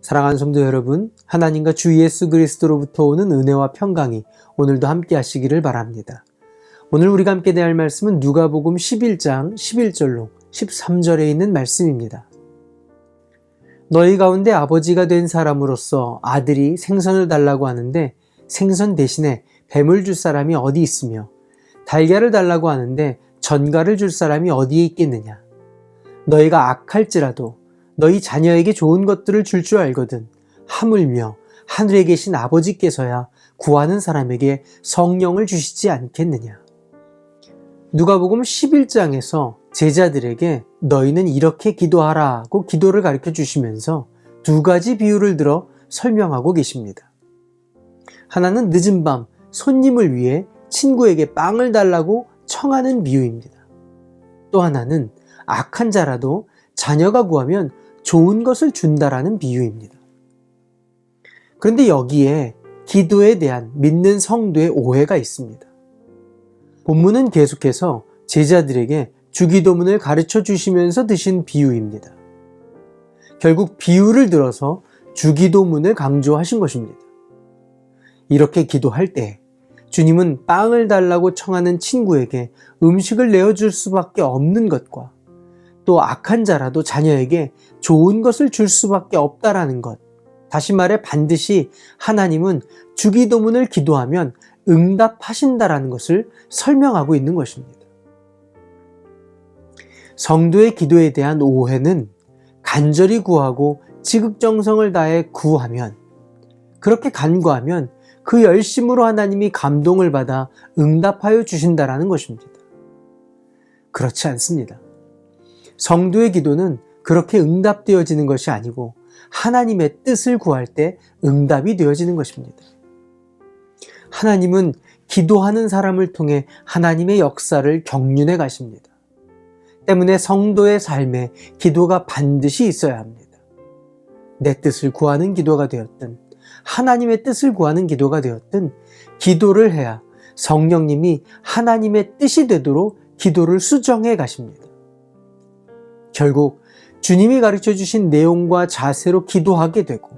사랑하는 성도 여러분, 하나님과 주 예수 그리스도로부터 오는 은혜와 평강이 오늘도 함께 하시기를 바랍니다. 오늘 우리가 함께 대할 말씀은 누가복음 11장 11절로 13절에 있는 말씀입니다. 너희 가운데 아버지가 된 사람으로서 아들이 생선을 달라고 하는데 생선 대신에 뱀을 줄 사람이 어디 있으며 달걀을 달라고 하는데 전갈을 줄 사람이 어디에 있겠느냐? 너희가 악할지라도 너희 자녀에게 좋은 것들을 줄줄 알거든 하물며 하늘에 계신 아버지께서야 구하는 사람에게 성령을 주시지 않겠느냐. 누가복음 11장에서 제자들에게 너희는 이렇게 기도하라고 기도를 가르쳐 주시면서 두 가지 비유를 들어 설명하고 계십니다. 하나는 늦은 밤 손님을 위해 친구에게 빵을 달라고 청하는 비유입니다. 또 하나는 악한 자라도 자녀가 구하면 좋은 것을 준다라는 비유입니다. 그런데 여기에 기도에 대한 믿는 성도의 오해가 있습니다. 본문은 계속해서 제자들에게 주기도문을 가르쳐 주시면서 드신 비유입니다. 결국 비유를 들어서 주기도문을 강조하신 것입니다. 이렇게 기도할 때 주님은 빵을 달라고 청하는 친구에게 음식을 내어줄 수밖에 없는 것과 또 악한 자라도 자녀에게 좋은 것을 줄 수밖에 없다라는 것. 다시 말해 반드시 하나님은 주기도문을 기도하면 응답하신다라는 것을 설명하고 있는 것입니다. 성도의 기도에 대한 오해는 간절히 구하고 지극정성을 다해 구하면 그렇게 간구하면 그 열심으로 하나님이 감동을 받아 응답하여 주신다라는 것입니다. 그렇지 않습니다. 성도의 기도는 그렇게 응답되어지는 것이 아니고 하나님의 뜻을 구할 때 응답이 되어지는 것입니다. 하나님은 기도하는 사람을 통해 하나님의 역사를 경륜해 가십니다. 때문에 성도의 삶에 기도가 반드시 있어야 합니다. 내 뜻을 구하는 기도가 되었든 하나님의 뜻을 구하는 기도가 되었든 기도를 해야 성령님이 하나님의 뜻이 되도록 기도를 수정해 가십니다. 결국 주님이 가르쳐 주신 내용과 자세로 기도하게 되고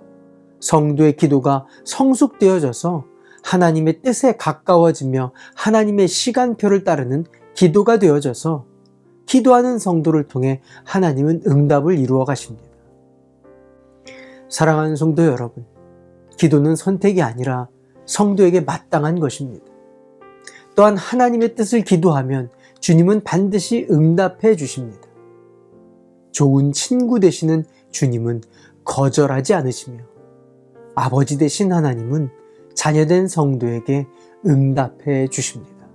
성도의 기도가 성숙되어져서 하나님의 뜻에 가까워지며 하나님의 시간표를 따르는 기도가 되어져서 기도하는 성도를 통해 하나님은 응답을 이루어 가십니다. 사랑하는 성도 여러분, 기도는 선택이 아니라 성도에게 마땅한 것입니다. 또한 하나님의 뜻을 기도하면 주님은 반드시 응답해 주십니다. 좋은 친구 되시는 주님은 거절하지 않으시며 아버지 되신 하나님은 자녀된 성도에게 응답해 주십니다.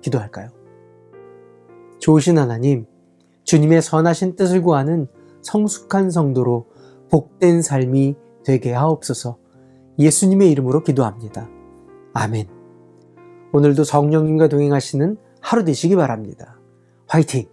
기도할까요? 좋으신 하나님, 주님의 선하신 뜻을 구하는 성숙한 성도로 복된 삶이 되게 하옵소서 예수님의 이름으로 기도합니다. 아멘. 오늘도 성령님과 동행하시는 하루 되시기 바랍니다. 화이팅!